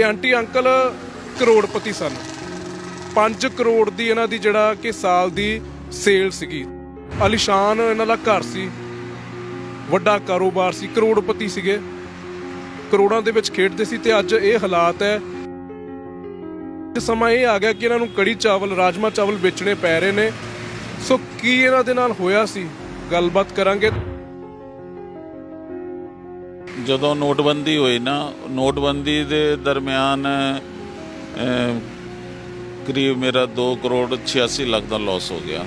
ਇਹ aunty uncle ਕਰੋੜਪਤੀ ਸਨ। 5 ਕਰੋੜ ਦੀ ਇਹਨਾਂ ਦੀ ਜਿਹੜਾ ਕਿ ਸਾਲ ਦੀ ਸੇਲ ਸੀਗੀ। ਆਲੀਸ਼ਾਨ ਇਹਨਾਂ ਦਾ ਘਰ ਸੀ। ਵੱਡਾ ਕਾਰੋਬਾਰ ਸੀ, ਕਰੋੜਪਤੀ ਸੀਗੇ। ਕਰੋੜਾਂ ਦੇ ਵਿੱਚ ਖੇਡਦੇ ਸੀ ਤੇ ਅੱਜ ਇਹ ਹਾਲਾਤ ਹੈ। ਸਮਾਂ ਇਹ ਆ ਗਿਆ ਕਿ ਇਹਨਾਂ ਨੂੰ ਕੜੀ ਚਾਵਲ, ਰਾਜਮਾ ਚਾਵਲ ਵੇਚਣੇ ਪੈ ਰਹੇ ਨੇ। ਸੋ ਕੀ ਇਹਨਾਂ ਦੇ ਨਾਲ ਹੋਇਆ ਸੀ? ਗੱਲਬਾਤ ਕਰਾਂਗੇ। ਜਦੋਂ ਨੋਟਬੰਦੀ ਹੋਈ ਨਾ, ਨੋਟਬੰਦੀ ਦੇ ਦਰਮਿਆਨ ਕਰੀਬ ਮੇਰਾ 2 ਕਰੋੜ 86 ਲੱਖ ਦਾ ਲਾਸ ਹੋ ਗਿਆ।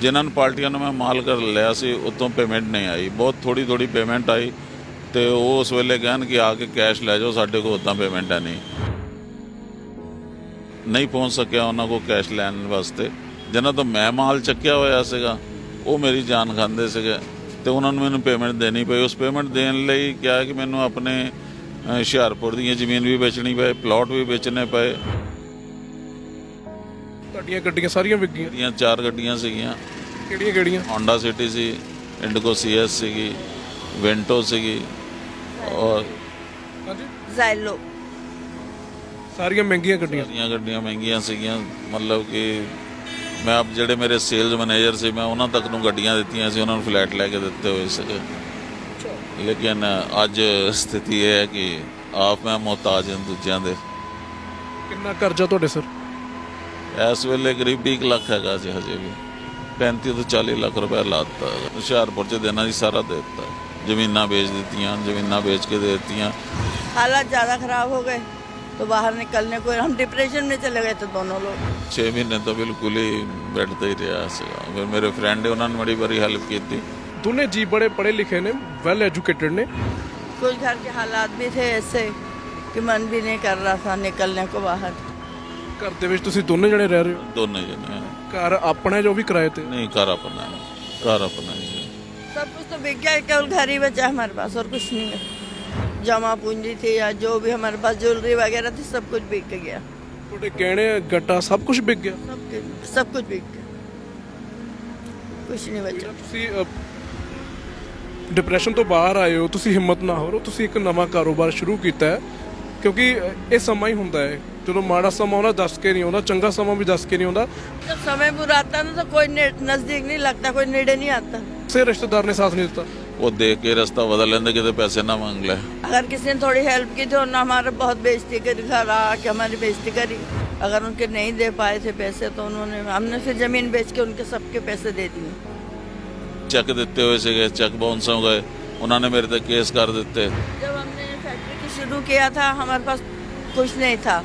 ਜਿਨ੍ਹਾਂ ਨੂੰ ਪਾਰਟੀਆਂ ਨੂੰ ਮੈਂ ਮਾਲ ਕਰ ਲਿਆ ਸੀ, ਉਤੋਂ ਪੇਮੈਂਟ ਨਹੀਂ ਆਈ। ਬਹੁਤ ਥੋੜੀ ਥੋੜੀ ਪੇਮੈਂਟ ਆਈ ਤੇ ਉਹ ਉਸ ਵੇਲੇ ਕਹਿਣ ਕਿ ਆ ਕੇ ਕੈਸ਼ ਲੈ ਜਾਓ, ਸਾਡੇ ਕੋਲ ਉਦਾਂ ਪੇਮੈਂਟ ਹੈ ਨਹੀਂ। ਨਹੀਂ ਪਹੁੰਚ ਸਕਿਆ ਉਹਨਾਂ ਕੋਲ ਕੈਸ਼ ਲੈਣ ਵਾਸਤੇ। ਜਿਨ੍ਹਾਂ ਤੋਂ ਮੈਂ ਮਾਲ ਚੱਕਿਆ ਹੋਇਆ ਸੀਗਾ ਉਹ ਮੇਰੀ ਜਾਨ ਖਾਂਦੇ ਸੀਗੇ ਤੇ ਉਹਨਾਂ ਨੂੰ ਮੈਨੂੰ ਪੇਮੈਂਟ ਦੇਣੀ ਪਈ। ਉਸ ਪੇਮੈਂਟ ਦੇਣ ਲਈ ਕਿਹਾ ਕਿ ਮੈਨੂੰ ਆਪਣੇ ਹੁਸ਼ਿਆਰਪੁਰ ਦੀਆਂ ਜ਼ਮੀਨ ਵੀ ਵੇਚਣੀ ਪਏ ਪਲਾਟ ਵੀ ਵੇਚਣੇ ਪਏ। ਤੁਹਾਡੀਆਂ ਗੱਡੀਆਂ ਸਾਰੀਆਂ ਵਿਕ ਗਈਆਂ? ਚਾਰ ਗੱਡੀਆਂ ਸੀਗੀਆਂ। ਕਿਹੜੀਆਂ ਕਿਹੜੀਆਂ? Honda ਸਿਟੀ ਸੀ ਇੰਡਗੋ ਸੀਐਸ ਸੀਗੀ ਵੈਂਟੋ ਸੀਗੀ ਔਰ ਹਾਂਜੀ? ਜ਼ਾਇਲੋ ਸਾਰੀਆਂ ਮਹਿੰਗੀਆਂ ਗੱਡੀਆਂ। ਸਾਰੀਆਂ ਗੱਡੀਆਂ ਮਹਿੰਗੀਆਂ ਸੀਗੀਆਂ ਮਤਲਬ ਕਿ ਮੈਂ ਆਪ ਜਿਹੜੇ ਮੇਰੇ ਸੇਲਜ਼ ਮੈਨੇਜਰ ਸੀ ਮੈਂ ਉਹਨਾਂ ਤੱਕ ਨੂੰ ਗੱਡੀਆਂ ਦਿੱਤੀਆਂ ਸੀ ਉਹਨਾਂ ਨੂੰ ਫਲੈਟ ਲੈ ਕੇ ਦਿੱਤੇ ਹੋਏ ਸੀਗੇ। ਲੇਕਿਨ ਅੱਜ ਸਥਿਤੀ ਇਹ ਹੈ ਕਿ ਆਪ ਮੈਂ ਮੁਹਤਾਜ ਹਾਂ ਦੂਜਿਆਂ ਦੇ। ਕਿੰਨਾ ਕਰਜ਼ਾ ਤੁਹਾਡੇ ਸਰ? ਇਸ ਵੇਲੇ ਕਰੀਬ 1 ਲੱਖ ਹੈਗਾ ਜੀ ਹਜੇ ਵੀ। 35 ਤੋਂ 40 ਲੱਖ ਰੁਪਏ ਲਾਤਾ। ਹੁਸ਼ਿਆਰਪੁਰ ਚ ਦੇਣਾ ਜੀ ਸਾਰਾ ਦੇ ਦਿੱਤਾ। ਜ਼ਮੀਨਾਂ ਵੇਚ ਦਿੱਤੀਆਂ ਜ਼ਮੀਨਾਂ ਵੇਚ ਕੇ ਦੇ ਦਿੱਤੀਆਂ। ਹਾਲਾਤ ਜ਼ਿਆਦਾ ਖਰਾਬ ਹੋ ਗਏ। तो बाहर निकलने को हम डिप्रेशन में चले गए थे दोनों लोग 6 ਮਹੀਨੇ ਤੋਂ ਬਿਲਕੁਲ ਹੀ ਬੈੱਡ ਤੇ ਹੀ ਰਿਹਾ ਸੀਗਾ ਫਿਰ ਮੇਰੇ ਫਰੈਂਡ ਉਹਨਾਂ ਨੇ ਬੜੀ ਵਾਰੀ ਹੈਲਪ ਕੀਤੀ ਦੋਨੇ ਜੀ ਬੜੇ ਪੜ੍ਹੇ ਲਿਖੇ ਨੇ ਵੈਲ ਐਜੂਕੇਟਡ ਨੇ कुछ घर के हालात भी थे ऐसे कि मन भी नहीं कर रहा था निकलने को बाहर ਘਰ ਦੇ ਵਿੱਚ ਤੁਸੀਂ ਦੋਨੇ ਜਣੇ ਰਹਿ ਰਹੇ ਹੋ ਦੋਨੇ ਜਣੇ ਘਰ ਆਪਣਾ ਹੈ ਜੋ ਵੀ ਕਿਰਾਏ ਤੇ ਨਹੀਂ ਘਰ ਆਪਣਾ ਹੈ, ਘਰ ਆਪਣਾ ਹੀ ਹੈ सब कुछ तो बिक गया केवल घर ही बचा हमारे पास और कुछ नहीं है जमा पूंजी थी या जो भी हमारे पास ज्वेलरी वगैरह थी सब कुछ बिक गया ਤੁਹਾਡੇ ਗਹਿਣੇ ਗੱਟਾ ਸਭ ਕੁਝ ਵਿਕ ਗਿਆ सब कुछ सब कुछ बिक गया कुछ नहीं बचा ਤੁਸੀਂ ਡਿਪਰੈਸ਼ਨ ਤੋਂ ਬਾਹਰ ਆਏ ਹੋ ਤੁਸੀਂ ਹਿੰਮਤ ਨਾ ਹਾਰੋ ਤੁਸੀਂ ਇੱਕ ਨਵਾਂ ਕਾਰੋਬਾਰ ਸ਼ੁਰੂ ਕੀਤਾ ਹੈ ਕਿਉਂਕਿ ਇਹ ਸਮਾਂ ਹੀ ਹੁੰਦਾ ਹੈ ਜਦੋਂ ਮਾੜਾ ਸਮਾਂ ਆਉਂਦਾ ਦੱਸ ਕੇ ਨਹੀਂ ਆਉਂਦਾ ਚੰਗਾ ਸਮਾਂ ਵੀ ਦੱਸ ਕੇ ਨਹੀਂ ਆਉਂਦਾ जब समय बुरा आता है ना तो कोई ने- नजदीक नहीं लगता कोई नेड़े नहीं आता ਸੇ ਰਿਸ਼ਤੇਦਾਰ ਨੇ ਸਾਥ ਨਹੀਂ ਦਿੱਤਾ वो देख के रास्ता बदल लेने के तो पैसे ना मांग ले अगर किसी ने थोड़ी हेल्प की तो उन्होंने हमारा बहुत बेइज्जती करी घर आके हमारी बेइज्जती करी अगर उनके नहीं दे पाए थे पैसे तो उन्होंने हमने फिर जमीन बेच के उनके सबके पैसे दे दिए चेक देते हुए से गए चेक बाउंस हो गए उन्होंने मेरे तक केस कर देते जब हमने फैक्ट्री की शुरू किया था हमारे पास कुछ नहीं था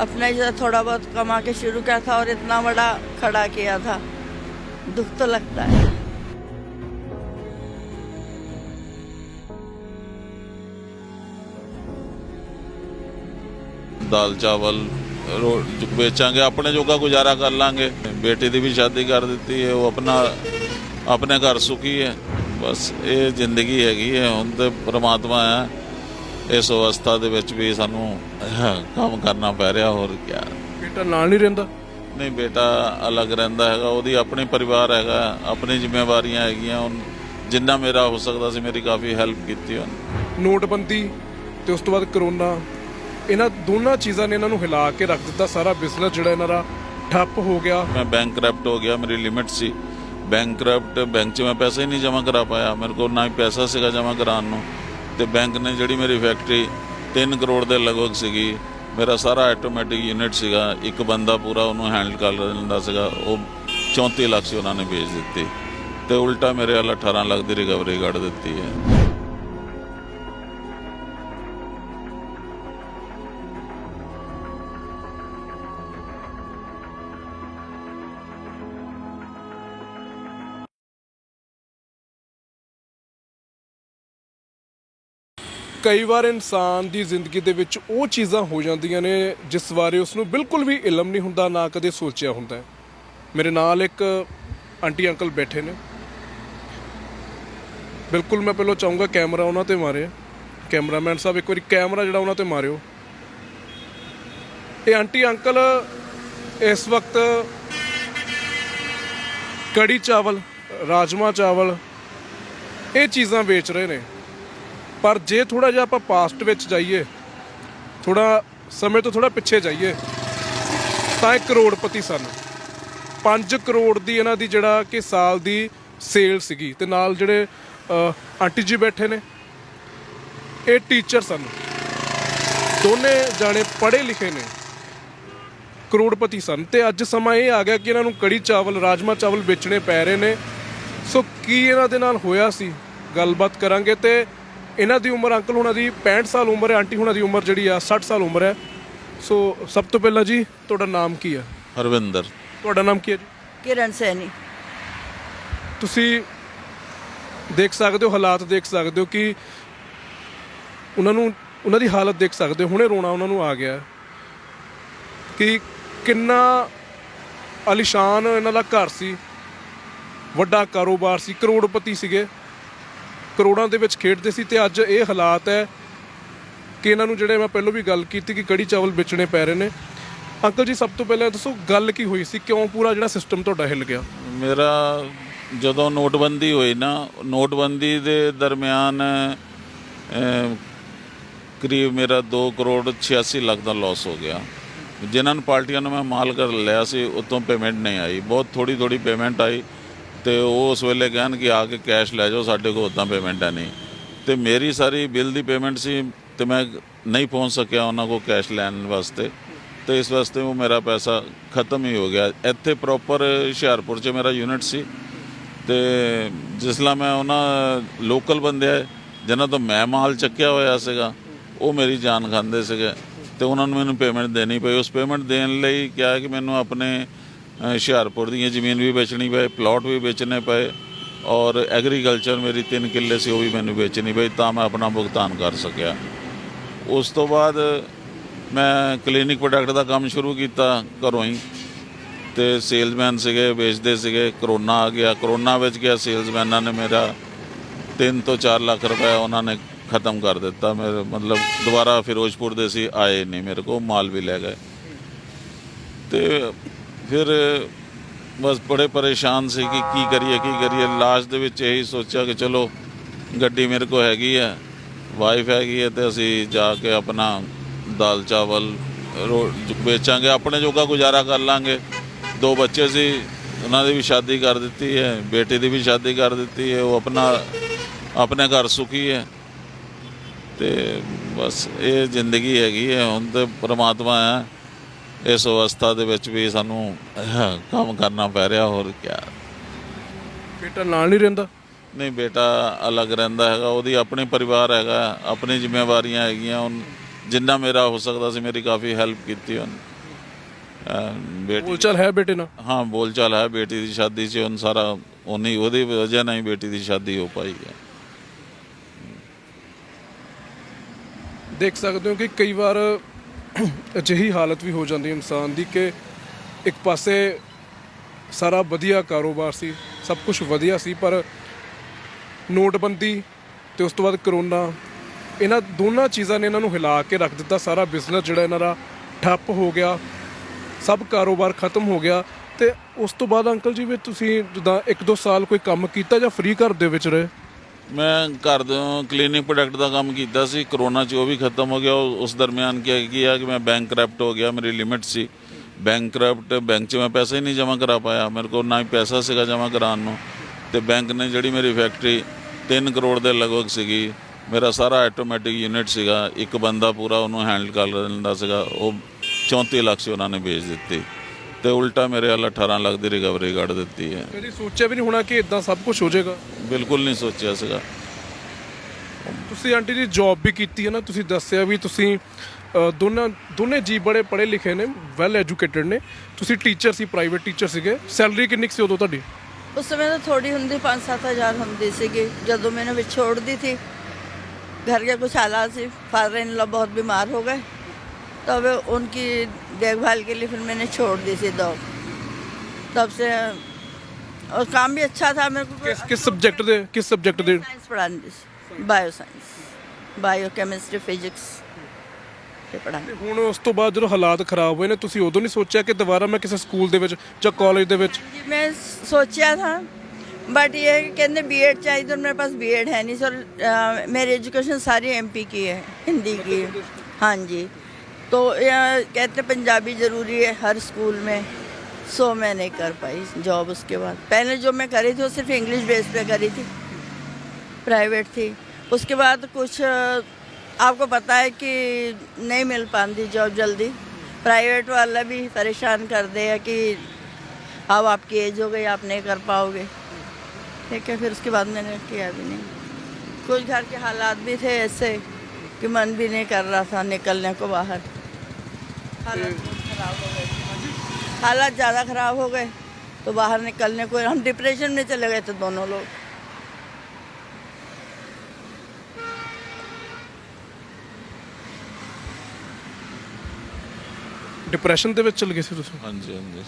अपने जो थोड़ा बहुत कमा के शुरू किया था और इतना बड़ा खड़ा किया था दुख तो लगता है ਦਾਲ ਚਾਵਲ ਵੇਚਾਂਗੇ ਆਪਣੇ ਜੋਗਾ ਗੁਜ਼ਾਰਾ ਕਰ ਲਾਂਗੇ। ਬੇਟੀ ਦੀ ਵੀ ਸ਼ਾਦੀ ਕਰ ਦਿੱਤੀ ਹੈ ਉਹ ਆਪਣਾ ਆਪਣੇ ਘਰ ਸੁਖੀ ਹੈ। ਬਸ ਇਹ ਜ਼ਿੰਦਗੀ ਹੈਗੀ ਹੈ ਹੁਣ ਤੇ ਪ੍ਰਮਾਤਮਾ ਹੈ। ਇਸ ਅਵਸਥਾ ਦੇ ਵਿੱਚ ਵੀ ਸਾਨੂੰ ਕੰਮ ਕਰਨਾ ਪੈ ਰਿਹਾ ਹੋਰ ਕੀ। ਬੇਟਾ ਨਾਲ ਨਹੀਂ ਰਹਿੰਦਾ? ਨਹੀਂ ਬੇਟਾ ਅਲੱਗ ਰਹਿੰਦਾ ਹੈਗਾ ਉਹਦੀ ਆਪਣੀ ਪਰਿਵਾਰ ਹੈਗਾ ਆਪਣੀ ਜ਼ਿੰਮੇਵਾਰੀਆਂ ਹੈਗੀਆਂ ਹੁਣ ਜਿੰਨਾ ਮੇਰਾ ਹੋ ਸਕਦਾ ਸੀ ਮੇਰੀ ਕਾਫੀ ਹੈਲਪ ਕੀਤੀ ਉਹਨੇ। ਨੋਟਬੰਦੀ ਤੇ ਉਸ ਤੋਂ ਬਾਅਦ ਕਰੋਨਾ ਇਹਨਾਂ ਦੋਨਾਂ ਚੀਜ਼ਾਂ ਨੇ ਇਹਨਾਂ ਨੂੰ ਹਿਲਾ ਕੇ ਰੱਖ ਦਿੱਤਾ, ਸਾਰਾ ਬਿਜ਼ਨਸ ਜਿਹੜਾ ਇਹਨਾਂ ਦਾ ਠੱਪ ਹੋ ਗਿਆ। ਮੈਂ ਬੈਂਕਰਪਟ ਹੋ ਗਿਆ, ਮੇਰੀ ਲਿਮਿਟ ਸੀ। ਬੈਂਕਰਪਟ ਬੈਂਕ 'ਚ ਮੈਂ ਪੈਸੇ ਹੀ ਨਹੀਂ ਜਮ੍ਹਾਂ ਕਰਾ ਪਾਇਆ। ਮੇਰੇ ਕੋਲ ਨਾ ਹੀ ਪੈਸਾ ਸੀਗਾ ਜਮ੍ਹਾਂ ਕਰਾਉਣ ਨੂੰ। ਤੇ ਬੈਂਕ ਨੇ ਜਿਹੜੀ ਮੇਰੀ ਫੈਕਟਰੀ 3 ਕਰੋੜ ਦੇ ਲਗਭਗ ਸੀਗੀ, ਮੇਰਾ ਸਾਰਾ ਆਟੋਮੈਟਿਕ ਯੂਨਿਟ ਸੀਗਾ। ਇੱਕ ਬੰਦਾ ਪੂਰਾ ਉਹਨੂੰ ਹੈਂਡਲ ਕਰ ਲੈਂਦਾ ਸੀਗਾ। ਉਹ 34 ਲੱਖ ਸੀ ਉਹਨਾਂ ਨੇ ਵੇਚ ਦਿੱਤੀ। ਤੇ ਉਲਟਾ ਮੇਰੇ ਵੱਲ 18 ਲੱਖ ਦੀ ਰਿਕਵਰੀ ਕੱਢ ਦਿੱਤੀ ਹੈ। ਕਈ ਵਾਰ ਇਨਸਾਨ ਦੀ ਜ਼ਿੰਦਗੀ ਦੇ ਵਿੱਚ ਉਹ ਚੀਜ਼ਾਂ ਹੋ ਜਾਂਦੀਆਂ ਨੇ ਜਿਸ ਬਾਰੇ ਉਸ ਨੂੰ ਬਿਲਕੁਲ ਵੀ ਇਲਮ ਨਹੀਂ ਹੁੰਦਾ, ਨਾ ਕਦੇ ਸੋਚਿਆ ਹੁੰਦਾ। ਮੇਰੇ ਨਾਲ ਇੱਕ ਆਂਟੀ, ਅੰਕਲ ਬੈਠੇ ਨੇ। ਬਿਲਕੁਲ ਮੈਂ ਪਹਿਲਾਂ ਚਾਹੂੰਗਾ ਕੈਮਰਾ ਉਹਨਾਂ ਤੇ ਮਾਰੇ। ਕੈਮਰਾਮੈਨ ਸਾਹਿਬ, ਇੱਕ ਵਾਰੀ ਕੈਮਰਾ ਜਿਹੜਾ ਉਹਨਾਂ ਤੇ ਮਾਰਿਓ। ਇਹ ਆਂਟੀ, ਅੰਕਲ ਇਸ ਵਕਤ ਕੜੀ ਚਾਵਲ, ਰਾਜਮਾ ਚਾਵਲ, ਇਹ ਚੀਜ਼ਾਂ ਵੇਚ ਰਹੇ ਨੇ। ਪਰ ਜੇ ਥੋੜਾ ਜਿਹਾ ਆਪਾਂ ਪਾਸਟ ਵਿੱਚ ਜਾਈਏ ਥੋੜਾ ਸਮੇਂ ਤੋਂ ਥੋੜਾ ਪਿੱਛੇ ਜਾਈਏ, ਤਾਂ ਇਹ ਕਰੋੜਪਤੀ ਸਨ। 5 ਕਰੋੜ ਦੀ ਇਹਨਾਂ ਦੀ ਜਿਹੜਾ ਕਿ ਸਾਲ ਦੀ ਸੇਲ ਸੀਗੀ ਤੇ ਨਾਲ ਜਿਹੜੇ ਆਂਟੀ ਜੀ ਬੈਠੇ ਨੇ, ਇਹ ਟੀਚਰ ਸਨ। ਦੋਨੇ ਜਾਣੇ ਪੜ੍ਹੇ ਲਿਖੇ ਨੇ, ਕਰੋੜਪਤੀ ਸਨ। ਤੇ ਅੱਜ ਸਮਾਂ ਇਹ ਆ ਗਿਆ ਕਿ ਇਹਨਾਂ ਨੂੰ ਕੜੀ ਚਾਵਲ ਰਾਜਮਾ ਚਾਵਲ ਵੇਚਣੇ ਪੈ ਰਹੇ ਨੇ। ਸੋ ਕੀ ਇਹਨਾਂ ਦੇ ਨਾਲ ਹੋਇਆ ਸੀ? ਗੱਲਬਾਤ ਕਰਾਂਗੇ ਤੇ ਇਹਨਾਂ ਦੀ ਉਮਰ ਅੰਕਲ ਹੁਣਾਂ ਦੀ 65 ਸਾਲ ਉਮਰ ਹੈ ਆਂਟੀ ਹੁਣਾਂ ਦੀ ਉਮਰ ਜਿਹੜੀ ਆ 60 ਸਾਲ ਉਮਰ ਹੈ। ਸੋ ਸਭ ਤੋਂ ਪਹਿਲਾਂ ਜੀ ਤੁਹਾਡਾ ਨਾਮ ਕੀ ਹੈ? ਹਰਵਿੰਦਰ। ਤੁਹਾਡਾ ਨਾਮ ਕੀ ਹੈ ਜੀ? ਕਿਰਨ ਸੈਣੀ। ਤੁਸੀਂ ਦੇਖ ਸਕਦੇ ਹੋ ਹਾਲਾਤ ਦੇਖ ਸਕਦੇ ਹੋ ਕਿ ਉਹਨਾਂ ਨੂੰ ਉਹਨਾਂ ਦੀ ਹਾਲਤ ਦੇਖ ਸਕਦੇ ਹੋ ਹੁਣੇ ਰੋਣਾ ਉਹਨਾਂ ਨੂੰ ਆ ਗਿਆ। ਕਿ ਕਿੰਨਾ ਅਲੀਸ਼ਾਨ ਇਹਨਾਂ ਦਾ ਘਰ ਸੀ ਵੱਡਾ ਕਾਰੋਬਾਰ ਸੀ ਕਰੋੜਪਤੀ ਸੀਗੇ। ਕਰੋੜਾਂ ਦੇ ਵਿੱਚ ਖੇਡਦੇ ਸੀ ਤੇ ਅੱਜ ਇਹ ਹਾਲਾਤ ਹੈ ਕਿ ਇਹਨਾਂ ਨੂੰ ਜਿਹੜੇ ਮੈਂ ਪਹਿਲਾਂ ਵੀ ਗੱਲ ਕੀਤੀ ਕਿ ਕੜੀ ਚਾਵਲ ਵੇਚਣੇ ਪੈ ਰਹੇ ਨੇ। ਅੰਕਲ ਜੀ ਸਭ ਤੋਂ ਪਹਿਲਾਂ ਦੱਸੋ ਗੱਲ ਕੀ ਹੋਈ ਸੀ? ਕਿਉਂ ਪੂਰਾ ਜਿਹੜਾ ਸਿਸਟਮ ਤੁਹਾਡਾ ਹਿੱਲ ਗਿਆ? ਮੇਰਾ ਜਦੋਂ ਨੋਟਬੰਦੀ ਹੋਈ ਨਾ ਨੋਟਬੰਦੀ ਦੇ ਦਰਮਿਆਨ ਅਮ, ਕਰੀਬ ਮੇਰਾ 2 ਕਰੋੜ 86 ਲੱਖ ਦਾ ਲਾਸ ਹੋ ਗਿਆ। ਜਿਨ੍ਹਾਂ ਨੂੰ ਪਾਰਟੀਆਂ ਨੂੰ ਮੈਂ ਮਾਲ ਕਰ ਲਿਆ ਸੀ ਉਤੋਂ ਪੇਮੈਂਟ ਨਹੀਂ ਆਈ। ਬਹੁਤ ਥੋੜੀ ਥੋੜੀ ਪੇਮੈਂਟ ਆਈ। ਤੇ ਉਹ ਉਸ ਵੇਲੇ ਕਹਿਣ ਕਿ ਆ ਕੇ ਕੈਸ਼ ਲੈ ਜਾਓ, ਸਾਡੇ ਕੋਲ ਉਦਾਂ ਪੇਮੈਂਟ ਹੈ ਨਹੀਂ। ਤੇ ਮੇਰੀ ਸਾਰੀ ਬਿੱਲ ਦੀ ਪੇਮੈਂਟ ਸੀ ਤੇ ਮੈਂ ਨਹੀਂ ਪਹੁੰਚ ਸਕਿਆ ਉਹਨਾਂ ਕੋਲ ਕੈਸ਼ ਲੈਣ ਵਾਸਤੇ। ਤੇ ਇਸ ਵਾਸਤੇ ਉਹ ਮੇਰਾ ਪੈਸਾ ਖਤਮ ਹੀ ਹੋ ਗਿਆ। ਇੱਥੇ ਪ੍ਰੋਪਰ ਹੁਸ਼ਿਆਰਪੁਰ 'ਚ ਮੇਰਾ ਯੂਨਿਟ ਸੀ। ਤੇ ਜਿਸਲਾ ਮੈਂ ਉਹਨਾਂ ਲੋਕਲ ਬੰਦੇ ਆਏ ਜਿਨ੍ਹਾਂ ਤੋਂ ਮੈਂ ਮਾਲ ਚੱਕਿਆ ਹੋਇਆ ਸੀਗਾ, ਉਹ ਮੇਰੀ ਜਾਨ ਖਾਂਦੇ ਸੀਗੇ। ਤੇ ਉਹਨਾਂ ਨੂੰ ਮੈਨੂੰ ਪੇਮੈਂਟ ਦੇਣੀ ਪਈ। ਉਸ ਪੇਮੈਂਟ ਦੇਣ ਲਈ ਕਿਹਾ ਕਿ ਮੈਨੂੰ ਆਪਣੇ ਹੁਸ਼ਿਆਰਪੁਰ ਦੀਆਂ ਜ਼ਮੀਨ ਵੀ ਵੇਚਣੀ ਪਏ ਪਲਾਟ ਵੀ ਵੇਚਣੇ ਪਏ ਔਰ ਐਗਰੀਕਲਚਰ ਮੇਰੀ 3 ਕਿੱਲੇ ਸੀ, ਉਹ ਵੀ ਮੈਨੂੰ ਵੇਚਣੀ ਪਈ, ਤਾਂ ਮੈਂ ਆਪਣਾ ਭੁਗਤਾਨ ਕਰ ਸਕਿਆ। ਉਸ ਤੋਂ ਬਾਅਦ ਮੈਂ ਕਲੀਨਿਕ ਪ੍ਰੋਡਕਟ ਦਾ ਕੰਮ ਸ਼ੁਰੂ ਕੀਤਾ ਘਰੋਂ ਹੀ ਤੇ ਸੇਲਜ਼ਮੈਨ ਸੀਗੇ, ਵੇਚਦੇ ਸੀਗੇ, ਕਰੋਨਾ ਆ ਗਿਆ। ਕਰੋਨਾ ਵਿੱਚ ਗਿਆ ਸੇਲਜ਼ਮੈਨਾਂ ਨੇ ਮੇਰਾ 3 ਤੋਂ 4 ਲੱਖ ਰੁਪਏ ਉਹਨਾਂ ਨੇ ਖਤਮ ਕਰ ਦਿੱਤਾ। ਮੇਰੇ ਮਤਲਬ ਦੁਬਾਰਾ ਫਿਰੋਜ਼ਪੁਰ ਦੇ ਸੀ, ਆਏ ਨਹੀਂ ਮੇਰੇ ਕੋਲ ਮਾਲ ਵੀ ਲੈ ਗਏ। ਤੇ ਫਿਰ ਬਸ ਬੜੇ ਪਰੇਸ਼ਾਨ ਸੀ ਕਿ ਕੀ ਕਰੀਏ ਕੀ ਕਰੀਏ। ਲਾਸਟ ਦੇ ਵਿੱਚ ਇਹੀ ਸੋਚਿਆ ਕਿ ਚਲੋ, ਗੱਡੀ ਮੇਰੇ ਕੋਲ ਹੈਗੀ ਹੈ ਵਾਈਫ ਹੈਗੀ ਹੈ ਤੇ ਅਸੀਂ ਜਾ ਕੇ ਆਪਣਾ ਦਾਲ ਚਾਵਲ ਰੋ- ਵੇਚਾਂਗੇ, ਆਪਣੇ ਜੋਗਾ ਗੁਜ਼ਾਰਾ ਕਰ ਲਾਂਗੇ। ਦੋ ਬੱਚੇ ਸੀ, ਉਹਨਾਂ ਦੀ ਵੀ ਸ਼ਾਦੀ ਕਰ ਦਿੱਤੀ ਹੈ, ਬੇਟੇ ਦੀ ਵੀ ਸ਼ਾਦੀ ਕਰ ਦਿੱਤੀ ਹੈ, ਉਹ ਆਪਣਾ, ਆਪਣੇ ਘਰ ਸੁਖੀ ਹੈ। ਤੇ ਬਸ ਇਹ ਜ਼ਿੰਦਗੀ ਹੈਗੀ ਹੈ, ਹੁਣ ਤੇ ਪ੍ਰਮਾਤਮਾ ਹੈ। ਇਸ ਅਵਸਥਾ ਦੇ ਵਿੱਚ ਵੀ ਸਾਨੂੰ ਕੰਮ ਕਰਨਾ ਪੈ ਰਿਹਾ ਹੋਰ ਕੀ ਬੇਟਾ ਨਾਲ ਨਹੀਂ ਰਹਿੰਦਾ? ਨਹੀਂ ਬੇਟਾ ਅਲੱਗ ਰਹਿੰਦਾ ਹੈਗਾ ਉਹਦੀ ਆਪਣੀ ਪਰਿਵਾਰ ਹੈਗਾ ਆਪਣੀ ਜ਼ਿੰਮੇਵਾਰੀਆਂ ਹੈਗੀਆਂ ਹੁਣ ਜਿੰਨਾ ਮੇਰਾ ਹੋ ਸਕਦਾ ਸੀ ਮੇਰੀ ਕਾਫੀ ਹੈਲਪ ਕੀਤੀ ਉਹਨੇ। ਬੇਟੀ ਬੋਲਚਾਲ ਹੈ ਬੇਟੇ ਨਾਲ? ਹਾਂ ਬੋਲਚਾਲ ਹੈ ਬੇਟੀ ਦੀ ਸ਼ਾਦੀ 'ਚ ਹੁਣ ਸਾਰਾ ਉਨੀ ਉਹਦੀ ਵਜ੍ਹਾ ਨਾਲ ਹੀ ਬੇਟੀ ਦੀ ਸ਼ਾਦੀ ਹੋ ਪਾਈ ਹੈ। ਦੇਖ ਸਕਦੇ ਹੋ ਕਿ ਕਈ ਵਾਰ ਅਜਿਹੀ ਹਾਲਤ ਵੀ ਹੋ ਜਾਂਦੀ ਇਨਸਾਨ ਦੀ ਕਿ ਇੱਕ ਪਾਸੇ ਸਾਰਾ ਵਧੀਆ ਕਾਰੋਬਾਰ ਸੀ, ਸਭ ਕੁਝ ਵਧੀਆ ਸੀ, ਪਰ ਨੋਟਬੰਦੀ ਤੇ ਉਸ ਤੋਂ ਬਾਅਦ ਕਰੋਨਾ, ਇਹਨਾਂ ਦੋਨਾਂ ਚੀਜ਼ਾਂ ਨੇ ਇਹਨਾਂ ਨੂੰ ਹਿਲਾ ਕੇ ਰੱਖ ਦਿੱਤਾ, ਸਾਰਾ ਬਿਜ਼ਨਸ ਜਿਹੜਾ ਇਹਨਾਂ ਦਾ ਠੱਪ ਹੋ ਗਿਆ, ਸਭ ਕਾਰੋਬਾਰ ਖਤਮ ਹੋ ਗਿਆ ਤੇ ਉਸ ਤੋਂ ਬਾਅਦ ਅੰਕਲ ਜੀ ਵੀ ਤੁਸੀਂ ਜਿੱਦਾਂ 1-2 ਸਾਲ ਕੋਈ ਕੰਮ ਕੀਤਾ ਜਾਂ ਫ੍ਰੀ ਘਰ ਦੇ ਵਿੱਚ ਰਹੇ? ਮੈਂ ਘਰ ਦੇ ਕਲੀਨਿਕ ਪ੍ਰੋਡਕਟ ਦਾ ਕੰਮ ਕੀਤਾ ਸੀ, ਕਰੋਨਾ 'ਚ ਉਹ ਵੀ ਖਤਮ ਹੋ ਗਿਆ, ਉਹ- ਉਸ ਦਰਮਿਆਨ ਕੀ ਕੀ ਆ ਕਿ ਮੈਂ ਬੈਂਕ ਕਰਪਟ ਹੋ ਗਿਆ, ਮੇਰੀ ਲਿਮਿਟ ਸੀ। ਬੈਂਕ ਕਰਪਟ ਬੈਂਕ 'ਚ ਮੈਂ ਪੈਸੇ ਹੀ ਨਹੀਂ ਜਮ੍ਹਾਂ ਕਰਾ ਪਾਇਆ, ਮੇਰੇ ਕੋਲ ਨਾ ਹੀ ਪੈਸਾ ਸੀਗਾ ਜਮ੍ਹਾਂ ਕਰਾਉਣ ਨੂੰ। ਤੇ ਬੈਂਕ ਨੇ ਜਿਹੜੀ ਮੇਰੀ ਫੈਕਟਰੀ 3 ਕਰੋੜ ਦੇ ਲਗਭਗ ਸੀਗੀ, ਮੇਰਾ ਸਾਰਾ ਆਟੋਮੈਟਿਕ ਯੂਨਿਟ ਸੀਗਾ, ਇੱਕ ਬੰਦਾ ਪੂਰਾ ਉਹਨੂੰ ਹੈਂਡਲ ਕਰ ਲੈਂਦਾ ਸੀਗਾ, ਉਹ 34 ਲੱਖ ਸੀ ਉਹਨਾਂ ਨੇ ਵੇਚ ਦਿੱਤੀ। ਤੇ ਉਲਟਾ ਮੇਰੇ ਵੱਲ 18 ਲੱਖ ਦੀ ਰਿਕਵਰੀ ਕੱਢ ਦਿੱਤੀ ਹੈ। ਕਦੀ ਸੋਚਿਆ ਵੀ ਨਹੀਂ ਹੋਣਾ ਕਿ ਇਦਾਂ ਸਭ ਕੁਝ ਹੋ ਜਾਏਗਾ? ਬਿਲਕੁਲ ਨਹੀਂ ਸੋਚਿਆ ਸੀਗਾ। ਤੁਸੀਂ ਆਂਟੀ ਜੀ ਜੌਬ ਵੀ ਕੀਤੀ ਹੈ ਨਾ ਤੁਸੀਂ ਦੱਸਿਆ ਵੀ ਤੁਸੀਂ ਅ, ਦੋਨਾਂ ਦੋਨੇ ਜੀ ਬੜੇ ਪੜ੍ਹੇ ਲਿਖੇ ਨੇ ਵੈਲ ਐਜੂਕੇਟਡ ਨੇ। ਤੁਸੀਂ ਟੀਚਰ ਸੀ ਪ੍ਰਾਈਵੇਟ ਟੀਚਰ ਸੀਗੇ। ਸੈਲਰੀ ਕਿੰਨੀ ਕੁ ਸੀ ਉਦੋਂ ਤੁਹਾਡੀ? ਉਸ ਸਮੇਂ ਤਾਂ ਥੋੜੀ ਹੁੰਦੀ 5-7000 ਹੁੰਦੀ ਸੀਗੀ। ਜਦੋਂ ਮੈਨੂੰ ਵਿਛੋੜਦੀ ਸੀ ਘਰ ਕੇ ਕੁਛ ਹਾਲਾਤ ਸੀ ਫਾਦਰ ਇਨ ਲਾ ਬਹੁਤ ਬਿਮਾਰ ਹੋ ਗਏ। तब उनकी देखभाल के लिए फिर मैंने छोड़ दी थी दौड़ तब से और काम भी अच्छा था मेरे को ਕਿਸ ਕਿਸ ਸਬਜੈਕਟ ਦੇ ਕਿਸ ਸਬਜੈਕਟ ਦੇ साइंस पढ़ाने से bio science bio chemistry physics ये पढ़ाने ਤੇ ਹੁਣ ਉਸ ਤੋਂ ਬਾਅਦ ਜਦੋਂ ਹਾਲਾਤ ਖਰਾਬ ਹੋਏ ਨੇ ਤੁਸੀਂ ਉਦੋਂ ਨਹੀਂ ਸੋਚਿਆ ਕਿ ਦੁਬਾਰਾ ਮੈਂ ਕਿਸੇ ਸਕੂਲ ਦੇ ਵਿੱਚ ਜਾਂ ਕਾਲਜ ਦੇ ਵਿੱਚ जी मैं सोचा था बट ये है कि कहते बी एड चाहिए तो मेरे पास बी एड है नहीं सर अ, मेरी एजुकेशन सारी एमपी की है हिंदी की है हाँ जी तो यहाँ कहते पंजाबी ज़रूरी है हर स्कूल में। सो मैं नहीं कर पाई जॉब उसके बाद। पहले जो मैं करी थी, वो सिर्फ़ इंग्लिश बेस पे करी थी। प्राइवेट थी। उसके बाद कुछ आपको पता है कि नहीं मिल पाती जॉब जल्दी। प्राइवेट वाला भी परेशान कर देगा कि अब आपकी एज हो गई, आप नहीं कर पाओगे। ठीक है, फिर उसके बाद मैंने किया भी नहीं। कुछ घर के हालात भी थे ऐसे कि मन भी नहीं कर रहा था निकलने को बाहर। हालात बहुत खराब हो गए थे। हालात ज़्यादा ख़राब हो गए तो बाहर निकलने को हम डिप्रेशन में चले गए थे दोनों लोग ਡਿਪਰੈਸ਼ਨ ਦੇ ਵਿੱਚ ਚਲ ਗਏ ਸੀ ਤੁਸੀਂ ਹਾਂਜੀ ਹਾਂਜੀ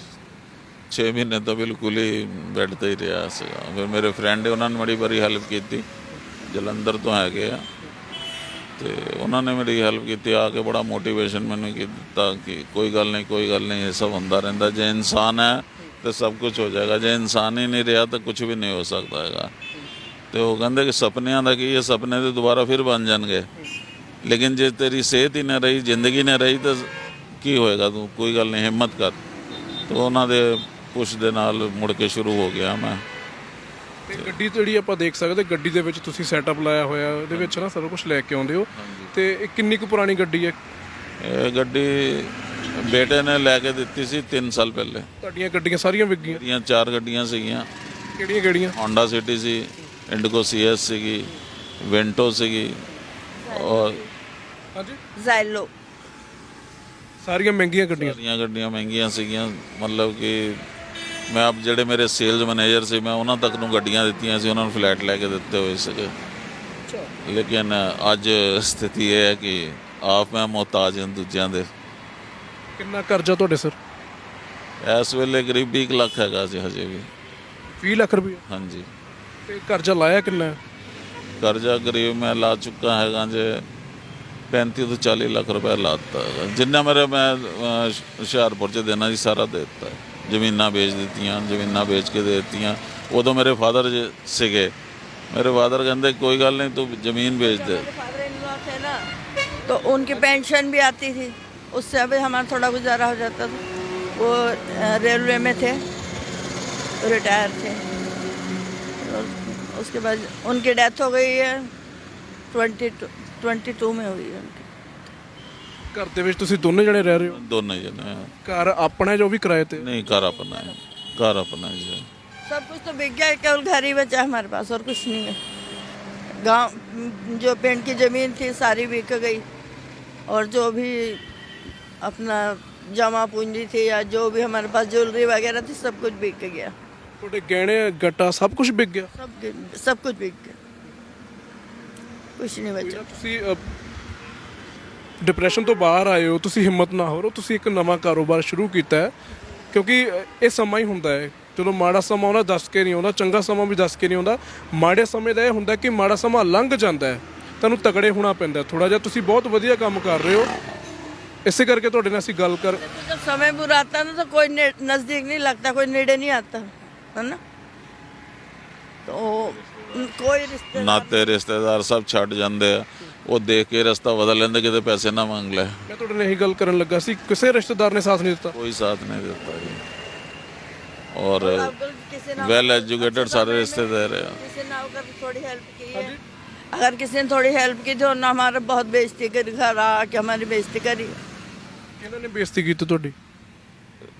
6 ਮਹੀਨੇ ਤਾਂ ਬਿਲਕੁਲ ਹੀ ਬੈੱਡ ਤੇ ਹੀ ਰਿਹਾ ਸੀਗਾ ਫਿਰ ਮੇਰੇ ਫਰੈਂਡ ਉਹਨਾਂ ਨੇ ਬੜੀ ਵਾਰੀ ਹੈਲਪ ਕੀਤੀ ਜਲੰਧਰ ਤੋਂ ਹੈਗੇ ਆ ਤੇ ਉਹਨਾਂ ਨੇ ਮੇਰੀ ਹੈਲਪ ਕੀਤੀ, ਆ ਕੇ ਬੜਾ ਮੋਟੀਵੇਸ਼ਨ ਮੈਨੂੰ ਕੀ ਦਿੱਤਾ ਕਿ ਕੋਈ ਗੱਲ ਨਹੀਂ, ਕੋਈ ਗੱਲ ਨਹੀਂ, ਇਹ ਸਭ ਹੁੰਦਾ ਰਹਿੰਦਾ। ਜੇ ਇਨਸਾਨ ਹੈ, ਤੇ ਸਭ ਕੁਝ ਹੋ ਜਾਏਗਾ। ਜੇ ਇਨਸਾਨ ਹੀ ਨਹੀਂ ਰਿਹਾ, ਤਾਂ ਕੁਝ ਵੀ ਨਹੀਂ ਹੋ ਸਕਦਾ ਹੈਗਾ। ਤੇ ਉਹ ਕਹਿੰਦੇ ਕਿ ਸੁਪਨਿਆਂ ਦਾ ਕੀ ਇਹ ਸੁਪਨੇ ਤੇ ਦੁਬਾਰਾ ਫਿਰ ਬਣ ਜਾਣਗੇ। ਲੇਕਿਨ ਜੇ ਤੇਰੀ ਸਿਹਤ ਹੀ ਨਾ ਰਹੀ, ਜ਼ਿੰਦਗੀ ਨਾ ਰਹੀ, ਤਾਂ ਕੀ ਹੋਏਗਾ? ਤੂੰ ਕੋਈ ਗੱਲ ਨਹੀਂ, ਹਿੰਮਤ ਕਰ। ਤੇ ਉਹਨਾਂ ਦੇ ਪੁਸ਼ ਦੇ ਨਾਲ ਮੁੜ ਕੇ ਸ਼ੁਰੂ ਹੋ ਗਿਆ ਮੈਂ। ਤੇ ਗੱਡੀ ਜਿਹੜੀ ਆਪਾਂ ਦੇਖ ਸਕਦੇ ਗੱਡੀ ਦੇ ਵਿੱਚ ਤੁਸੀਂ ਸੈਟਅਪ ਲਾਇਆ ਹੋਇਆ ਉਹਦੇ ਵਿੱਚ ਨਾ ਸਾਰਾ ਕੁਝ ਲੈ ਕੇ ਆਉਂਦੇ ਹੋ। ਤੇ ਇਹ ਕਿੰਨੀ ਕੁ ਪੁਰਾਣੀ ਗੱਡੀ ਹੈ? ਇਹ ਗੱਡੀ ਬੇਟੇ ਨੇ ਲੈ ਕੇ ਦਿੱਤੀ ਸੀ 3 ਸਾਲ ਪਹਿਲੇ। ਤੁਹਾਡੀਆਂ ਗੱਡੀਆਂ ਸਾਰੀਆਂ ਵਿਕ ਗਈਆਂ? ਮੇਰੀਆਂ ਚਾਰ ਗੱਡੀਆਂ ਸੀਗੀਆਂ। ਕਿਹੜੀਆਂ ਕਿਹੜੀਆਂ? Honda ਸਿਟੀ ਸੀ Indigo CS ਸੀਗੀ Vento ਸੀਗੀ ਔਰ ਹਾਂਜੀ? ਜ਼ਾਇਲੋ ਸਾਰੀਆਂ ਮਹਿੰਗੀਆਂ ਗੱਡੀਆਂ? ਸਾਰੀਆਂ ਗੱਡੀਆਂ ਮਹਿੰਗੀਆਂ ਸੀਗੀਆਂ ਮਤਲਬ ਕਿ ਮੈਂ ਆਪ ਜਿਹੜੇ ਮੇਰੇ ਸੇਲਸ ਮੈਨੇਜਰ ਸੀ ਮੈਂ ਉਹਨਾਂ ਤੱਕ ਨੂੰ ਗੱਡੀਆਂ ਦਿੱਤੀਆਂ ਸੀ ਉਹਨਾਂ ਨੂੰ ਫਲੈਟ ਲੈ ਕੇ ਦਿੱਤੇ ਹੋਏ ਸੀਗੇ। ਲੇਕਿਨ ਅੱਜ ਸਥਿਤੀ ਇਹ ਹੈ ਕਿ ਆਪ ਮੈਂ ਮੁਹਤਾਜ ਹਾਂ ਦੂਜਿਆਂ ਦੇ। ਕਿੰਨਾ ਕਰਜ਼ਾ ਤੁਹਾਡੇ ਸਰ? ਇਸ ਵੇਲੇ ਕਰੀਬ 20 ਲੱਖ ਹੈਗਾ ਜੀ ਹਜੇ ਵੀ। 20 ਲੱਖ ਰੁਪਏ ਹਾਂਜੀ। ਤੇ ਕਰਜ਼ਾ ਲਾਇਆ ਕਿੰਨਾ? ਕਰਜ਼ਾ ਕਰੀਬ ਮੈਂ ਲਾ ਚੁੱਕਾ ਹੈਗਾ ਜੇ 35 ਤੋਂ 40 ਲੱਖ ਰੁਪਏ ਲਾਤਾ ਹੈਗਾ। ਜਿੰਨਾ ਮੇਰੇ ਮੈਂ ਹੁਸ਼ਿਆਰਪੁਰ ਚ ਦੇਣਾ ਸੀ ਸਾਰਾ ਦੇ ਦਿੱਤਾ। ਹੈ। ਜ਼ਮੀਨਾਂ ਵੇਚ ਦਿੱਤੀਆਂ ਜ਼ਮੀਨਾਂ ਵੇਚ ਕੇ ਦੇ ਦਿੱਤੀਆਂ ਉਦੋਂ ਮੇਰੇ ਫਾਦਰ ਸੀਗੇ ਮੇਰੇ ਫਾਦਰ ਕਹਿੰਦੇ ਕੋਈ ਗੱਲ ਨਹੀਂ ਤੂੰ ਜ਼ਮੀਨ ਵੇਚ ਦੇ फादर इन लॉ थे ना तो उनकी पेंशन भी आती थी उससे अभी हमारा थोड़ा गुजारा हो जाता था वो अ, रेलवे में थे रिटायर थे और उसके बाद उनकी डेथ हो गई है ट्वेंटी ट्वेंटी टू में हुई है उनकी ਘਰ ਦੇ ਵਿੱਚ ਤੁਸੀਂ ਦੋਨੇ ਜਣੇ ਰਹਿ ਰਹੇ ਹੋ ਦੋਨੇ ਜਣੇ ਘਰ ਆਪਣਾ ਜੋ ਵੀ ਕਿਰਾਏ ਤੇ ਨਹੀਂ ਘਰ ਆਪਣਾ ਹੈ ਘਰ ਆਪਣਾ ਹੈ ਜੀ सब कुछ तो बिक गया केवल घर ही बचा है हमारे पास और कुछ नहीं है गांव जो पेंट की ज़मीन थी सारी बिक गई और जो भी अपना जमा पूंजी थी या जो भी हमारे पास ज्वेलरी वगैरह थी सब कुछ बिक गया ਤੁਹਾਡੇ ਗਹਿਣੇ ਗੱਟਾ ਸਭ ਕੁਝ ਵਿਕ ਗਿਆ सब सब कुछ बिक गया कुछ नहीं बचा ਤੁਸੀਂ ਡਿਪਰੈਸ਼ਨ ਤੋਂ ਬਾਹਰ ਆਏ ਹੋ ਤੁਸੀਂ ਹਿੰਮਤ ਨਾ ਹਾਰੋ ਤੁਸੀਂ ਇੱਕ ਨਵਾਂ ਕਾਰੋਬਾਰ ਸ਼ੁਰੂ ਕੀਤਾ ਹੈ ਕਿਉਂਕਿ ਅ, ਇਹ ਸਮਾਂ ਹੀ ਹੁੰਦਾ ਹੈ ਚਲੋ ਮਾੜਾ ਸਮਾਂ ਆਉਂਦਾ ਦੱਸ ਕੇ ਨਹੀਂ ਆਉਂਦਾ ਚੰਗਾ ਸਮਾਂ ਵੀ ਦੱਸ ਕੇ ਨਹੀਂ ਆਉਂਦਾ ਮਾੜੇ ਸਮੇਂ ਦਾ ਇਹ ਹੁੰਦਾ ਕਿ ਮਾੜਾ ਸਮਾਂ ਲੰਘ ਜਾਂਦਾ ਹੈ ਤੁਹਾਨੂੰ ਤਗੜੇ ਹੋਣਾ ਪੈਂਦਾ ਥੋੜਾ ਜਿਹਾ ਤੁਸੀਂ ਬਹੁਤ ਵਧੀਆ ਕੰਮ ਕਰ ਰਹੇ ਹੋ ਇਸੇ ਕਰਕੇ ਤੁਹਾਡੇ ਨਾਲ ਅਸੀਂ ਗੱਲ ਕਰ तो जब समय बुरा आता है ना तो कोई ने- नजदीक नहीं लगता कोई नेड़े नहीं आता है ना तो कोई रिश्ते ਨਾਤੇ ਰਿਸ਼ਤੇਦਾਰ ਸਭ ਛੱਡ ਜਾਂਦੇ ਆ ਉਹ ਦੇਖ ਕੇ ਰਸਤਾ ਬਦਲ ਲੈਂਦੇ ਕਿਤੇ ਪੈਸੇ ਨਾ ਮੰਗ ਲੈ ਮੈਂ ਤੁਹਾਡੇ ਨਾਲ ਇਹੀ ਗੱਲ ਕਰਨ ਲੱਗਾ ਸੀ ਕਿਸੇ ਰਿਸ਼ਤੇਦਾਰ ਨੇ ਸਾਥ ਨਹੀਂ ਦਿੱਤਾ ਕੋਈ ਸਾਥ ਨਹੀਂ ਦਿੱਤਾ ਜੀ ਔਰ अगर किसी ने ਵੈਲ ਐਜੂਕੇਟਡ ਸਾਰੇ ਰਿਸ਼ਤੇਦਾਰ ਆ किसी ने अगर थोड़ी हेल्प की है अगर किसी ने थोड़ी हेल्प की तो उन्होंने हमारा बहुत बेइज्जती करी घर आके हमारी बेइज्जती करी ਕਿਹਨਾਂ ਨੇ ਬੇਇੱਜ਼ਤੀ ਕੀਤੀ ਤੁਹਾਡੀ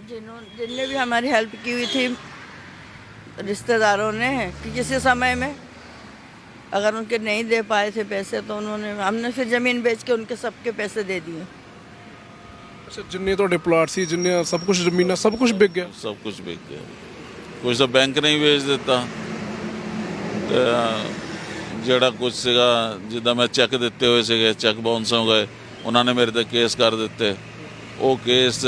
जिन्होंने जिनने भी हमारी हेल्प की हुई थी रिश्तेदारों ने कि किसी समय में अगर उनके नहीं दे पाए थे पैसे तो उन्होंने हमने फिर ज़मीन बेच के उनके सबके पैसे दे दिए ਅੱਛਾ ਜਿੰਨੇ ਤੁਹਾਡੇ ਪਲਾਟ ਸੀ ਜਿੰਨੇ ਸਭ ਕੁਝ ਜ਼ਮੀਨਾਂ ਸਭ ਕੁਝ ਵਿਕ ਗਿਆ ਸਭ ਕੁਝ ਵਿਕ ਗਿਆ ਕੁਝ ਤਾਂ ਬੈਂਕ ਨੇ ਹੀ ਵੇਚ ਦਿੱਤਾ ਤੇ ਜਿਹੜਾ ਕੁਝ ਸੀਗਾ ਜਿੱਦਾਂ ਮੈਂ ਚੈੱਕ ਦਿੱਤੇ ਹੋਏ ਸੀਗੇ ਚੈੱਕ ਬਾਉਂਸ ਹੋ ਗਏ ਉਹਨਾਂ ਨੇ ਮੇਰੇ ਤੇ ਕੇਸ ਕਰ ਦਿੱਤੇ ਉਹ ਕੇਸ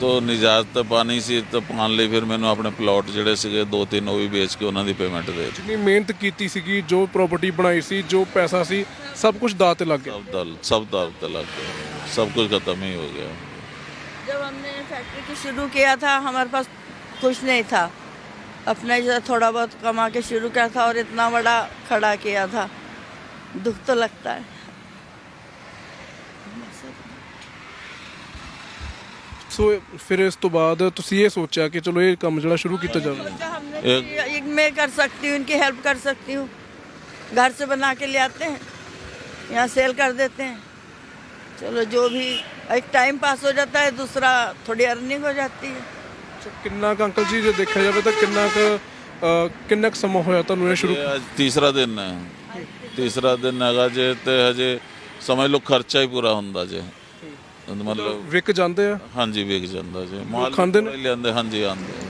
ਤੋਂ ਨਿਜਾਤ ਪਾਣੀ ਸੀ ਤਾਂ ਪਾਉਣ ਲਈ ਫਿਰ ਮੈਨੂੰ ਆਪਣੇ ਪਲਾਟ ਜਿਹੜੇ ਸੀਗੇ ਦੋ ਤਿੰਨ ਉਹ ਵੀ ਵੇਚ ਕੇ ਉਹਨਾਂ ਦੀ ਪੇਮੈਂਟ ਦੇ ਦਿੱਤੀ ਜਿੰਨੀ ਮਿਹਨਤ ਕੀਤੀ ਸੀਗੀ ਜੋ ਪ੍ਰਾਪਰਟੀ ਬਣਾਈ ਸੀ ਜੋ ਪੈਸਾ ਸੀ ਸਭ ਕੁਝ ਦਾਅ ਤੇ ਲੱਗ ਗਿਆ ਸਭ ਦਾ ਸਭ ਦਾ ਉੱਤੇ ਲੱਗ ਗਿਆ ਸਭ ਕੁਝ ਖਤਮ ਹੀ ਹੋ ਗਿਆ जब हमने फैक्ट्री की शुरू किया था हमारे पास कुछ नहीं था अपने जैसा थोड़ा बहुत कमा के शुरू किया था और इतना बड़ा खड़ा किया था दुख तो लगता है ਸੋ ਫਿਰ ਇਸ ਤੋਂ ਬਾਅਦ ਤੁਸੀਂ ਇਹ ਸੋਚਿਆ ਕਿ ਚਲੋ ਇਹ ਕੰਮ ਜਿਹੜਾ ਸ਼ੁਰੂ ਕੀਤਾ ਜਾਵੇ सोचा हमने एक- कि एक मैं कर सकती हूँ इनकी हेल्प कर सकती हूँ घर से बना के ले आते हैं यहाँ सेल कर देते हैं चलो जो भी एक टाइम पास हो जाता है दूसरा थोड़ी अर्निंग हो जाती है ਅੱਛਾ, ਕਿੰਨਾ ਕੁ ਅੰਕਲ ਜੀ ਜੇ ਦੇਖਿਆ ਜਾਵੇ ਤਾਂ ਕਿੰਨਾ ਕੁ ਅ, ਕਿੰਨਾ ਕੁ ਸਮਾਂ ਹੋਇਆ ਤੁਹਾਨੂੰ ਇਹ ਸ਼ੁਰੂ ਇਹ ਅੱਜ ਤੀਸਰਾ ਦਿਨ ਹੈ ਤੀਸਰਾ ਦਿਨ ਹੈਗਾ ਜੇ ਤੇ ਹਜੇ ਸਮਝ ਲਓ ਖਰਚਾ ਹੀ ਪੂਰਾ ਹੁੰਦਾ ਜੇ ਮਤਲਬ ਵਿਕ ਜਾਂਦੇ ਆ? ਹਾਂਜੀ ਵਿਕ ਜਾਂਦਾ ਜੇ। ਮਾਲ ਖਾਂਦੇ ਨੇ? ਲਿਆਂਦੇ ਹਾਂਜੀ ਆਂਦੇ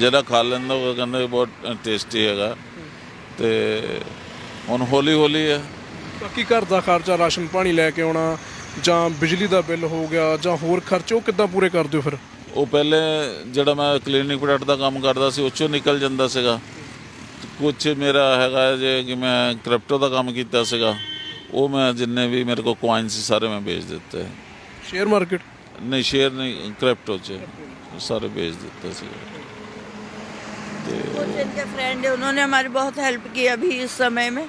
ਜਿਹੜਾ ਖਾ ਲੈਂਦਾ ਉਹ ਕਹਿੰਦੇ ਬਹੁਤ ਟੇਸਟੀ ਹੈਗਾ। ਤੇ ਹੁਣ ਹੌਲੀ ਹੌਲੀ ਹੈ ਬਾਕੀ ਘਰ ਦਾ ਖਰਚਾ ਰਾਸ਼ਨ ਪਾਣੀ ਲੈ ਕੇ ਆਉਣਾ ਜਾਂ ਬਿਜਲੀ ਦਾ ਬਿੱਲ ਹੋ ਗਿਆ ਜਾਂ ਹੋਰ ਖਰਚੇ ਉਹ ਕਿੱਦਾਂ ਪੂਰੇ ਕਰਦੇ ਹੋ ਫਿਰ? ਉਹ ਪਹਿਲੇ ਜਿਹੜਾ ਮੈਂ ਕਲੀਨਿਕ ਪ੍ਰੋਡਕਟ ਦਾ ਕੰਮ ਕਰਦਾ ਸੀ ਉਹ 'ਚੋਂ ਨਿਕਲ ਜਾਂਦਾ ਸੀਗਾ। ਕੁਝ ਮੇਰਾ ਹੈਗਾ ਜੇ ਕਿ ਮੈਂ ਕ੍ਰਿਪਟੋ ਦਾ ਕੰਮ ਕੀਤਾ ਸੀਗਾ। ਉਹ ਮੈਂ ਜਿੰਨੇ ਵੀ ਮੇਰੇ ਕੋਲ ਕੁਆਇਨ ਸੀ ਸਾਰੇ ਮੈਂ ਵੇਚ ਦਿੱਤੇ ਸ਼ੇਅਰ ਮਾਰਕੀਟ नहीं शेयर नहीं क्रिप्टो च सारे बेच देते थे वो जिनके फ्रेंड है उन्होंने हमारी बहुत हेल्प की अभी इस समय में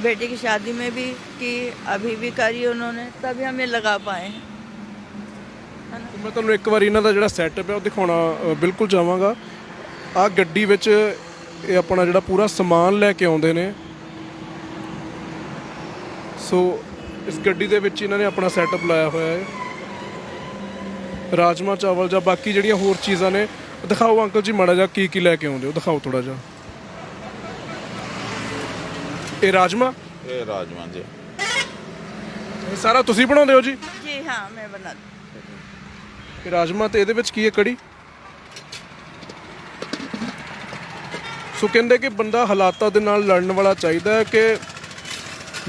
बेटी की शादी में भी की अभी भी करी उन्होंने तभी हमें लगा पाए हैं ਮੈਂ ਤੁਹਾਨੂੰ ਇੱਕ ਵਾਰੀ ਇਹਨਾਂ ਦਾ ਜਿਹੜਾ ਸੈਟਅਪ ਹੈ ਉਹ ਦਿਖਾਉਣਾ ਅ, ਬਿਲਕੁਲ ਚਾਹਾਂਗਾ ਆ ਗੱਡੀ ਵਿੱਚ ਇਹ ਆਪਣਾ ਜਿਹੜਾ ਪੂਰਾ ਸਮਾਨ ਲੈ ਕੇ ਆਉਂਦੇ ਨੇ ਸੋ ਇਸ ਗੱਡੀ ਦੇ ਵਿੱਚ ਇਹਨਾਂ ਨੇ ਆਪਣਾ ਸੈਟਅਪ ਲਾਇਆ ਹੋਇਆ ਹੈ। ਰਾਜਮਾ ਚਾਵਲ ਜਾਂ ਬਾਕੀ ਜਿਹੜੀਆਂ ਹੋਰ ਚੀਜ਼ਾਂ ਨੇ ਦਿਖਾਓ ਅੰਕਲ ਜੀ ਮਾੜਾ ਜਿਹਾ ਕੀ ਕੀ ਲੈ ਕੇ ਆਉਂਦੇ ਹੋ ਦਿਖਾਓ ਥੋੜਾ ਜਿਹਾ। ਇਹ ਰਾਜਮਾ? ਇਹ ਰਾਜਮਾ ਜੀ। ਇਹ ਸਾਰਾ ਤੁਸੀਂ ਬਣਾਉਂਦੇ ਹੋ ਜੀ? ਜੀ ਹਾਂ ਮੈਂ ਬਣਾਉਂਦੀ ਇਹ ਰਾਜਮਾ ਤੇ ਇਹਦੇ ਵਿੱਚ ਕੀ ਹੈ ਕੜੀ? ਸੋ ਕਹਿੰਦੇ ਕਿ ਬੰਦਾ ਹਾਲਾਤਾਂ ਦੇ ਨਾਲ ਲੜਨ ਵਾਲਾ ਚਾਹੀਦਾ ਹੈ ਕਿ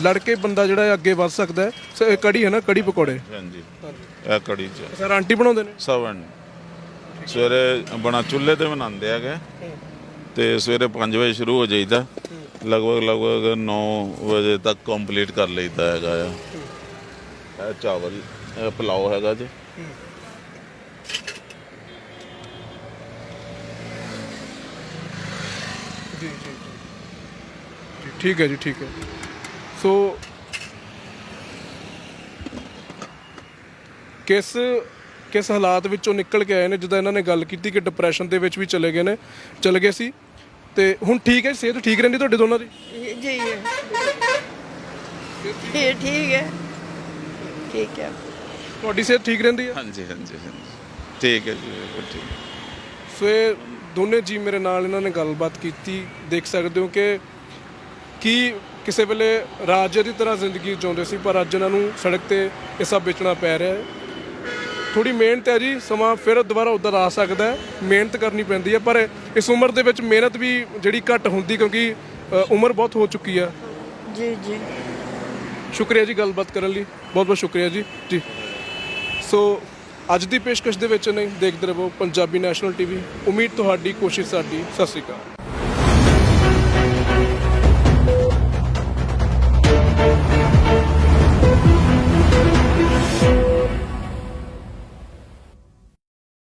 ਲੜ ਕੇ ਬੰਦਾ ਜਿਹੜਾ ਹੈ ਅੱਗੇ ਵੱਧ ਸਕਦਾ ਹੈ ਸੋ ਇਹ ਕੜੀ ਹੈ ਨਾ ਕੜੀ ਪਕੌੜੇ। जी ਇਹ ਕੜੀ ਚ। ਸਰ ਆਂਟੀ ਬਣਾਉਂਦੇ ਨੇ? ਸਵਨ ਸਵੇਰੇ ਬਣਾ ਚੁੱਲ੍ਹੇ ਤੇ ਬਣਾਉਂਦੇ ਹੈਗੇ। ਤੇ ਸਵੇਰੇ 5 ਵਜੇ ਸ਼ੁਰੂ ਹੋ ਜਾਈਦਾ। ਲਗਭਗ ਲਗਭਗ 9 ਵਜੇ ਤੱਕ ਕੰਪਲੀਟ ਕਰ ਲਈਦਾ ਹੈਗਾ ਆ। ਇਹ ਚਾਵਲ ਇਹ ਪੁਲਾਓ ਹੈਗਾ ਜੀ ਜੀ ਜੀ। ਜੀ ਠੀਕ ਹੈ ਜੀ ਠੀਕ ਹੈ। ਸੋ ਕਿਸ ਕਿਸ ਹਾਲਾਤ ਵਿੱਚੋਂ ਨਿਕਲ ਕੇ ਆਏ ਨੇ ਜਿੱਦਾਂ ਇਹਨਾਂ ਨੇ ਗੱਲ ਕੀਤੀ ਕਿ ਡਿਪਰੈਸ਼ਨ ਦੇ ਵਿੱਚ ਵੀ ਚਲੇ ਗਏ ਨੇ ਚਲੇ ਗਏ ਸੀ? ਤੇ ਹੁਣ ਠੀਕ ਹੈ ਸਿਹਤ ਠੀਕ ਰਹਿੰਦੀ ਤੁਹਾਡੇ ਦੋਨਾਂ ਦੀ? ਜੀ ਇਹ ਠੀਕ ਹੈ। ਠੀਕ ਹੈ। ਤੁਹਾਡੀ ਸਿਹਤ ਠੀਕ ਰਹਿੰਦੀ ਹੈ? ਹਾਂਜੀ ਹਾਂਜੀ ਹਾਂਜੀ। ਠੀਕ ਹੈ ਜੀ ਬਿਲਕੁਲ ਠੀਕ। ਸੋ ਇਹ ਦੋਨੇ ਜੀ ਮੇਰੇ ਨਾਲ ਇਹਨਾਂ ਨੇ ਗੱਲਬਾਤ ਕੀਤੀ। ਦੇਖ ਸਕਦੇ ਹੋ ਕਿ ਕਿਸੇ ਵੇਲੇ ਰਾਜੇ ਦੀ ਤਰ੍ਹਾਂ ਜ਼ਿੰਦਗੀ ਜਿਉਂਦੇ ਸੀ ਪਰ ਅੱਜ ਇਹਨਾਂ ਨੂੰ ਸੜਕ ਤੇ ਇਹ ਸਭ ਵੇਚਣਾ ਪੈ ਰਿਹਾ ਹੈ। ਥੋੜੀ ਮਿਹਨਤ ਹੈ ਜੀ ਸਮਾਂ ਫਿਰ ਦੁਬਾਰਾ ਉਧਰ ਆ ਸਕਦਾ ਹੈ। ਮਿਹਨਤ ਕਰਨੀ ਪੈਂਦੀ ਹੈ ਪਰ ਇਸ ਉਮਰ ਦੇ ਵਿੱਚ ਮਿਹਨਤ ਵੀ ਜਿਹੜੀ ਘੱਟ ਹੁੰਦੀ ਕਿਉਂਕਿ ਅ, ਉਮਰ ਬਹੁਤ ਹੋ ਚੁੱਕੀ ਹੈ। जी जी ਸ਼ੁਕਰੀਆ ਜੀ ਗੱਲਬਾਤ ਕਰਨ ਲਈ। ਬਹੁਤ ਬਹੁਤ ਸ਼ੁਕਰੀਆ ਜੀ। ਜੀ। ਸੋ ਅੱਜ ਦੀ ਪੇਸ਼ਕਸ਼ ਦੇ ਵਿੱਚ ਨਹੀਂ ਦੇਖਦੇ ਰਹੋ ਪੰਜਾਬੀ ਨੈਸ਼ਨਲ ਟੀਵੀ। ਉਮੀਦ ਤੁਹਾਡੀ ਕੋਸ਼ਿਸ਼ ਸਾਡੀ। ਸਤਿ ਸ਼੍ਰੀ ਅਕਾਲ।